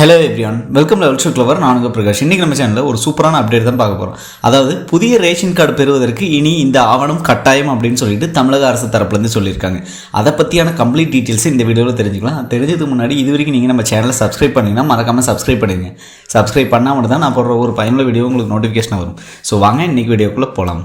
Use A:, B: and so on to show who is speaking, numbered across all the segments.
A: Hello everyone welcome level show clever நானுங்க பிரகாஷ். இன்றைக்கி நம்ம சேனலில் ஒரு சூப்பரான அப்டேட் தான் பார்க்க போகிறோம் அதாவது புதிய ரேஷன் கார்டு பெறுவதற்கு இனி இந்த ஆவணம் கட்டாயம் அப்படின்னு சொல்லிட்டு தமிழக அரசு தரப்புலேருந்து சொல்லியிருக்காங்க. அதை பற்றியான கம்ப்ளீட் டீட்டெயில்ஸ் இந்த வீடியோவில் தெரிஞ்சுக்கலாம். தெரிஞ்சதுக்கு முன்னாடி இது வரைக்கும் நீங்கள் நம்ம சேனலை சப்ஸ்கிரைப் பண்ணிங்கன்னா மறக்காமல் சப்ஸ்கிரைப் பண்ணுங்க சப்ஸ்கிரைப் பண்ணால் மட்டும் தான் நான் போடுற ஒரு பயனுள்ள வீடியோ உங்களுக்கு நோட்டிஃபிகேஷன் வரும். ஸோ வாங்க இன்றைக்கி வீடியோக்குள்ளே போகலாம்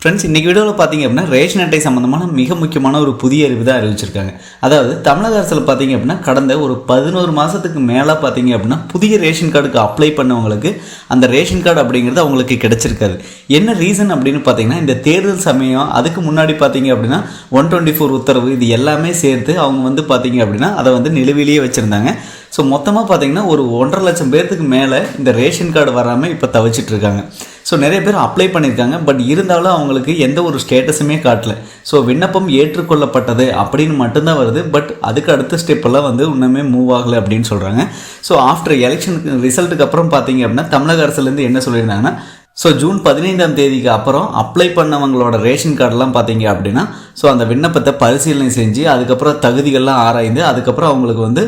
A: ஃப்ரெண்ட்ஸ் இன்றைக்கி வீடியோவில் பார்த்தீங்க அப்படின்னா ரேஷன் அட்டை சம்மந்தமான மிக முக்கியமான ஒரு புதிய அறிவு தான் அறிவிச்சிருக்காங்க. அதாவது தமிழக அரசில் பார்த்தீங்க அப்படின்னா கடந்த ஒரு பதினோரு மாதத்துக்கு மேலே பார்த்தீங்க அப்படின்னா புதிய ரேஷன் கார்டுக்கு அப்ளை பண்ணவங்களுக்கு அந்த ரேஷன் கார்டு அப்படிங்கிறது அவங்களுக்கு கிடைச்சிருக்காது. என்ன ரீசன் அப்படின்னு பார்த்தீங்கன்னா இந்த தேர்தல் சமயம் அதுக்கு முன்னாடி பார்த்தீங்க அப்படின்னா ஒன் டுவெண்ட்டி ஃபோர் உத்தரவு இது எல்லாமே சேர்த்து அவங்க வந்து பார்த்தீங்க அப்படின்னா அதை வந்து நிலுவிலேயே வச்சுருந்தாங்க. ஸோ மொத்தமாக பார்த்தீங்கன்னா ஒரு ஒன்றரை லட்சம் பேர்த்துக்கு மேலே இந்த ரேஷன் கார்டு வராமல் இப்போ தவிச்சிட்டு இருக்காங்க. ஸோ நிறைய பேர் அப்ளை பண்ணியிருக்காங்க பட் இருந்தாலும் அவங்களுக்கு எந்த ஒரு ஸ்டேட்டஸுமே காட்டல. ஸோ விண்ணப்பம் ஏற்றுக்கொள்ளப்பட்டது அப்படின்னு மட்டும்தான் வருது பட் அதுக்கு அடுத்த ஸ்டெப்பெல்லாம் வந்து இன்னுமே மூவ் ஆகலை அப்படின்னு சொல்கிறாங்க ஸோ ஆஃப்டர் எலெக்ஷனுக்கு ரிசல்ட்டுக்கு அப்புறம் பார்த்தீங்க அப்படின்னா தமிழக அரசுலேருந்து என்ன சொல்லியிருந்தாங்கன்னா ஸோ ஜூன் பதினைந்தாம் தேதிக்கு அப்புறம் அப்ளை பண்ணவங்களோட ரேஷன் கார்டெலாம் பார்த்தீங்க அப்படின்னா ஸோ அந்த விண்ணப்பத்தை பரிசீலனை செஞ்சு அதுக்கப்புறம் தகுதிகள்லாம் ஆராய்ந்து அதுக்கப்புறம் அவங்களுக்கு வந்து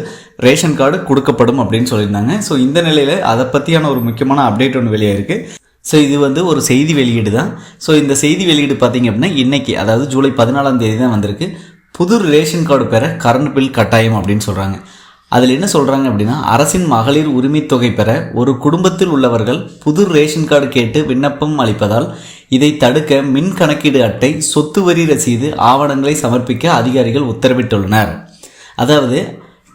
A: ரேஷன் கார்டு கொடுக்கப்படும் அப்படின்னு சொல்லியிருந்தாங்க. ஸோ இந்த நிலையில் அதை பற்றியான ஒரு முக்கியமான அப்டேட் ஒன்று வெளியே இருக்குது ஸோ இது வந்து ஒரு செய்தி வெளியீடு தான். ஸோ இந்த செய்தி வெளியீடு பார்த்தீங்க அப்படின்னா இன்றைக்கி அதாவது ஜூலை பதினாலாம் தேதி தான் வந்திருக்கு. புது ரேஷன் கார்டு பெற கரண்ட் பில் கட்டாயம் அப்படின்னு சொல்கிறாங்க அதில் என்ன சொல்கிறாங்க அப்படின்னா அரசின் மகளிர் உரிமை தொகை பெற ஒரு குடும்பத்தில் உள்ளவர்கள் புது ரேஷன் கார்டு கேட்டு விண்ணப்பம் அளிப்பதால் இதை தடுக்க மின் கணக்கீடு அட்டை சொத்து வரி ரசீது ஆவணங்களை சமர்ப்பிக்க அதிகாரிகள் உத்தரவிட்டுள்ளனர். அதாவது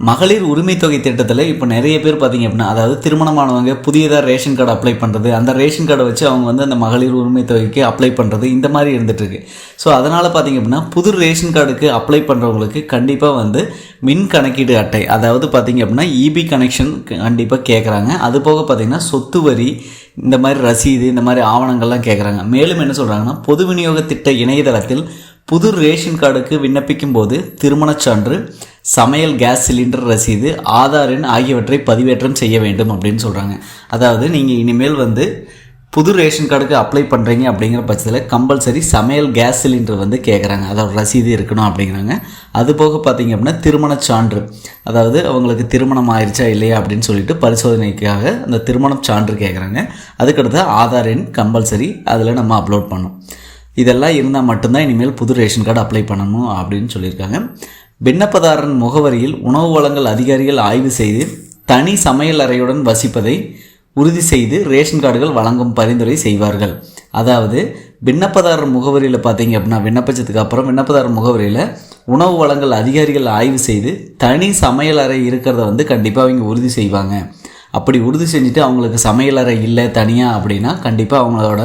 A: மகளிர் உரிமை தொகை திட்டத்தில் இப்போ நிறைய பேர் பார்த்தீங்க அப்படின்னா அதாவது திருமணமானவங்க புதியதாக ரேஷன் கார்டு அப்ளை பண்ணுறது அந்த ரேஷன் கார்டை வச்சு அவங்க வந்து அந்த மகளிர் உரிமை தொகைக்கு அப்ளை பண்ணுறது இந்த மாதிரி இருந்துகிட்ருக்கு ஸோ அதனால் பார்த்தீங்க அப்படின்னா புது ரேஷன் கார்டுக்கு அப்ளை பண்ணுறவங்களுக்கு கண்டிப்பாக வந்து மின் கணக்கீடு அட்டை அதாவது பார்த்தீங்க அப்படின்னா இபி கனெக்ஷன் கண்டிப்பாக கேட்குறாங்க அது போக பார்த்திங்கன்னா சொத்து வரி இந்த மாதிரி ரசீது இந்த மாதிரி ஆவணங்கள்லாம் கேட்குறாங்க மேலும் என்ன சொல்கிறாங்கன்னா பொது விநியோக திட்ட இணையதளத்தில் புது ரேஷன் கார்டுக்கு விண்ணப்பிக்கும் போது திருமணச் சான்று சமையல் கேஸ் சிலிண்டர் ரசீது ஆதார் எண் ஆகியவற்றை பதிவேற்றம் செய்ய வேண்டும் அப்படின்னு சொல்கிறாங்க அதாவது நீங்கள் இனிமேல் வந்து புது ரேஷன் கார்டுக்கு அப்ளை பண்ணுறீங்க அப்படிங்கிற பட்சத்தில் கம்பல்சரி சமையல் கேஸ் சிலிண்டர் வந்து கேட்குறாங்க அதோட ரசீது இருக்கணும் அப்படிங்கிறாங்க. அது போக பார்த்தீங்க அப்படின்னா திருமண சான்று. அதாவது அவங்களுக்கு திருமணம் ஆயிடுச்சா இல்லையா அப்படின்னு சொல்லிட்டு பரிசோதனைக்காக அந்த திருமணம் சான்று கேட்குறாங்க அதுக்கடுத்து ஆதார் எண் கம்பல்சரி அதில் நம்ம அப்லோட் பண்ணோம் இதெல்லாம் இருந்தால் மட்டும்தான் இனிமேல் புது ரேஷன் கார்டு அப்ளை பண்ணணும் அப்படின்னு சொல்லியிருக்காங்க. விண்ணப்பதாரன் முகவரியில் உணவு வழங்கல் அதிகாரிகள் ஆய்வு செய்து தனி சமையல் அறையுடன் வசிப்பதை உறுதி செய்து ரேஷன் கார்டுகள் வழங்கும் பரிந்துரை செய்வார்கள். அதாவது விண்ணப்பதாரர் முகவரியில் பார்த்தீங்க அப்படின்னா விண்ணப்பிச்சதுக்கு அப்புறம் விண்ணப்பதாரர் முகவரியில் உணவு வழங்கல் அதிகாரிகள் ஆய்வு செய்து தனி சமையல் அறை இருக்கிறத வந்து கண்டிப்பாக அவங்க உறுதி செய்வாங்க. அப்படி உறுதி செஞ்சுட்டு அவங்களுக்கு சமையல் அறை இல்லை தனியாக அப்படின்னா கண்டிப்பாக அவங்களோட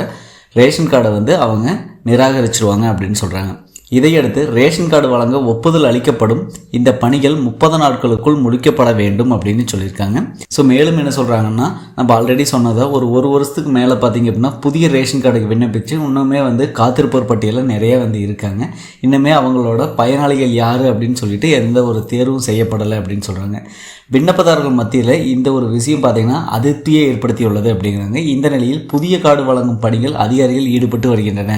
A: ரேஷன் கார்டை வந்து அவங்க நிராகரிச்சிருவாங்க அப்படின்னு சொல்கிறாங்க இதையடுத்து ரேஷன் கார்டு வழங்க ஒப்புதல் அளிக்கப்படும். இந்த பணிகள் முப்பது நாட்களுக்குள் முடிக்கப்பட வேண்டும் அப்படின்னு சொல்லியிருக்காங்க. ஸோ மேலும் என்ன சொல்கிறாங்கன்னா நம்ம ஆல்ரெடி சொன்னதை ஒரு ஒரு வருஷத்துக்கு மேலே பார்த்தீங்க அப்படின்னா புதிய ரேஷன் கார்டுக்கு விண்ணப்பித்து இன்னுமே வந்து காத்திருப்போர் பட்டியலில் நிறைய வந்து இருக்காங்க. இன்னுமே அவங்களோட பயனாளிகள் யார் அப்படின்னு சொல்லிட்டு எந்த ஒரு தேர்வும் செய்யப்படலை அப்படின்னு சொல்கிறாங்க விண்ணப்பதாரர்கள் மத்தியில் இந்த ஒரு விஷயம் பார்த்தீங்கன்னா அதிருப்தியை ஏற்படுத்தியுள்ளது அப்படிங்கிறாங்க. இந்த நிலையில் புதிய கார்டு வழங்கும் பணிகள் அதிகாரிகள் ஈடுபட்டு வருகின்றன.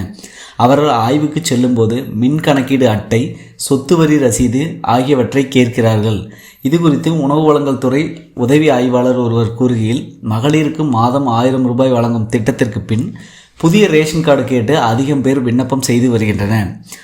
A: அவர்கள் ஆய்வுக்கு செல்லும்போது மின் கணக்கீடு அட்டை சொத்து வரி ரசீது ஆகியவற்றை கேட்கிறார்கள். இது குறித்து உணவு வழங்கல் துறை உதவி ஆய்வாளர் ஒருவர் கூறுகையில் மகளிருக்கு மாதம் ஆயிரம் ரூபாய் வழங்கும் திட்டத்திற்கு பின் புதிய ரேஷன் கார்டு கேட்டு அதிகம் பேர் விண்ணப்பம் செய்து வருகின்றன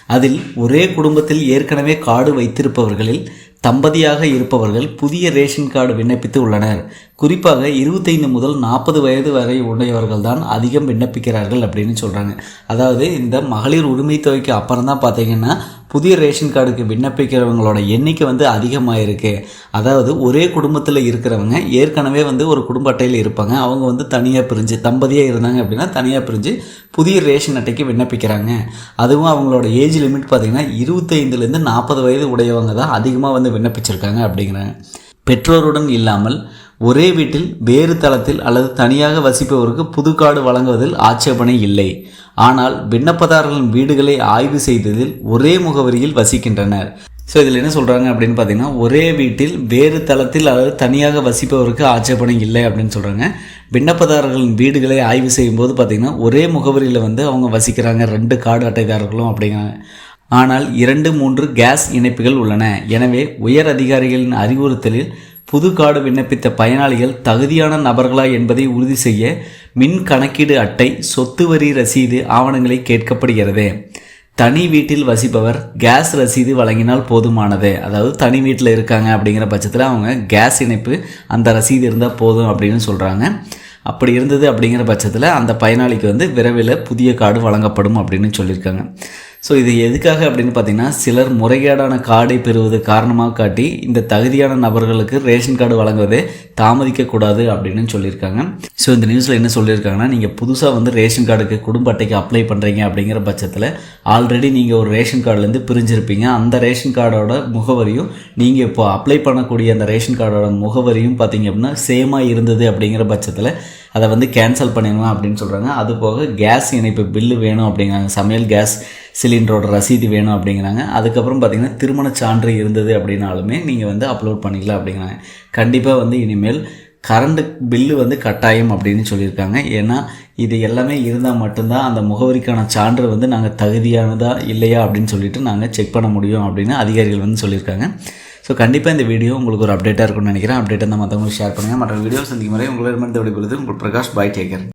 A: அதில் ஒரே குடும்பத்தில் ஏற்கனவே கார்டு வைத்திருப்பவர்களில் தம்பதியாக இருப்பவர்கள் புதிய ரேஷன் கார்டு விண்ணப்பித்து உள்ளனர். குறிப்பாக இருபத்தைந்து முதல் நாற்பது வயது வரை உடையவர்கள் தான் அதிகம் விண்ணப்பிக்கிறார்கள் அப்படின்னு சொல்கிறாங்க அதாவது இந்த மகளிர் உரிமை தொகைக்கு அப்புறம் தான் பார்த்தீங்கன்னா புதிய ரேஷன் கார்டுக்கு விண்ணப்பிக்கிறவங்களோட எண்ணிக்கை வந்து அதிகமாக இருக்குது அதாவது ஒரே குடும்பத்தில் இருக்கிறவங்க ஏற்கனவே வந்து ஒரு குடும்ப அட்டையில் இருப்பாங்க. அவங்க வந்து தனியாக பிரிஞ்சு தம்பதியாக இருந்தாங்க அப்படின்னா தனியாக பிரிஞ்சு புதிய ரேஷன் அட்டைக்கு விண்ணப்பிக்கிறாங்க. அதுவும் அவங்களோட ஏஜ் லிமிட் பார்த்திங்கன்னா இருபத்தைந்துலேருந்து நாற்பது வயது உடையவங்க தான் அதிகமாக வந்து விண்ணப்பிச்சிருக்காங்க அப்படிங்கிறாங்க. பெற்றோருடன் இல்லாமல் ஒரே வீட்டில் வேறு தளத்தில் அல்லது தனியாக வசிப்பவருக்கு புது கார்டு வழங்குவதில் ஆட்சேபனை இல்லை. ஆனால் விண்ணப்பதாரர்களின் வீடுகளை ஆய்வு செய்ததில் ஒரே முகவரியில் வசிக்கின்றனர். ஸோ இதில் என்ன சொல்கிறாங்க அப்படின்னு பார்த்தீங்கன்னா ஒரே வீட்டில் வேறு தளத்தில் அதாவது தனியாக வசிப்பவருக்கு ஆட்சேபனை இல்லை அப்படின்னு சொல்கிறாங்க விண்ணப்பதாரர்களின் வீடுகளை ஆய்வு செய்யும்போது பார்த்திங்கன்னா ஒரே முகவரியில் வந்து அவங்க வசிக்கிறாங்க ரெண்டு கார்டு அட்டைதாரர்களும் அப்படிங்கிறாங்க. ஆனால் இரண்டு மூன்று கேஸ் இணைப்புகள் உள்ளன. எனவே உயர் அதிகாரிகளின் அறிவுறுத்தலில் புது கார்டு விண்ணப்பித்த பயனாளிகள் தகுதியான நபர்களா என்பதை உறுதி செய்ய மின் கணக்கீடு அட்டை சொத்து வரி ரசீது ஆவணங்களை கேட்கப்படுகிறது. தனி வீட்டில் வசிப்பவர் கேஸ் ரசீது வழங்கினால் போதுமானது. அதாவது தனி வீட்டில் இருக்காங்க அப்படிங்கிற பட்சத்தில் அவங்க கேஸ் இணைப்பு அந்த ரசீது இருந்தால் போதும் அப்படின்னு சொல்கிறாங்க அப்படி இருந்தது அப்படிங்கிற பட்சத்தில் அந்த பயனாளிக்கு வந்து விரைவில் புதிய கார்டு வழங்கப்படும் அப்படின்னு சொல்லியிருக்காங்க. ஸோ இது எதுக்காக அப்படின்னு பார்த்தீங்கன்னா சிலர் முறைகேடான கார்டை பெறுவது காரணமாக காட்டி இந்த தகுதியான நபர்களுக்கு ரேஷன் கார்டு வழங்குவதே தாமதிக்கக்கூடாது அப்படின்னு சொல்லியிருக்காங்க. ஸோ இந்த நியூஸில் என்ன சொல்லியிருக்காங்கன்னா நீங்கள் புதுசாக வந்து ரேஷன் கார்டுக்கு குடும்ப அட்டைக்கு அப்ளை பண்ணுறீங்க அப்படிங்கிற பட்சத்தில் ஆல்ரெடி நீங்கள் ஒரு ரேஷன் கார்டுலேருந்து பிரிஞ்சிருப்பீங்க. அந்த ரேஷன் கார்டோட முகவரியும் நீங்கள் இப்போ அப்ளை பண்ணக்கூடிய அந்த ரேஷன் கார்டோட முகவரியும் பார்த்தீங்க அப்படின்னா சேமாக இருந்தது அப்படிங்கிற பட்சத்தில் அதை வந்து கேன்சல் பண்ணிடலாம் அப்படின்னு சொல்கிறாங்க அது போக கேஸ் இணைப்பு பில்லு வேணும் அப்படிங்கிறாங்க. சமையல் கேஸ் சிலிண்டரோட ரசீது வேணும் அப்படிங்கிறாங்க. அதுக்கப்புறம் பார்த்திங்கன்னா திருமண சான்று இருந்தது அப்படின்னாலுமே நீங்கள் வந்து அப்லோட் பண்ணிக்கலாம் அப்படிங்கிறாங்க. கண்டிப்பாக வந்து இனிமேல் கரண்ட் பில்லு வந்து கட்டாயம் அப்படின்னு சொல்லியிருக்காங்க. ஏன்னா இது எல்லாமே இருந்தால் மட்டும்தான் அந்த முகவரிக்கான சான்று வந்து நாங்கள் தகுதியானதா இல்லையா அப்படின்னு சொல்லிட்டு நாங்கள் செக் பண்ண முடியும் அப்படின்னு அதிகாரிகள் வந்து சொல்லியிருக்காங்க. ஸோ கண்டிப்பாக இந்த வீடியோ உங்களுக்கு ஒரு அப்டேட்டாக இருக்கும்னு நினைக்கிறேன். அப்டேட் இருந்தால் மற்றவங்களுக்கு ஷேர் பண்ணுங்கள் மற்ற வீடியோ சந்திக்கும் முறை உங்களிடமிருந்து விடைபெறுது உங்கள் பிரகாஷ் பாய் டேக்கர்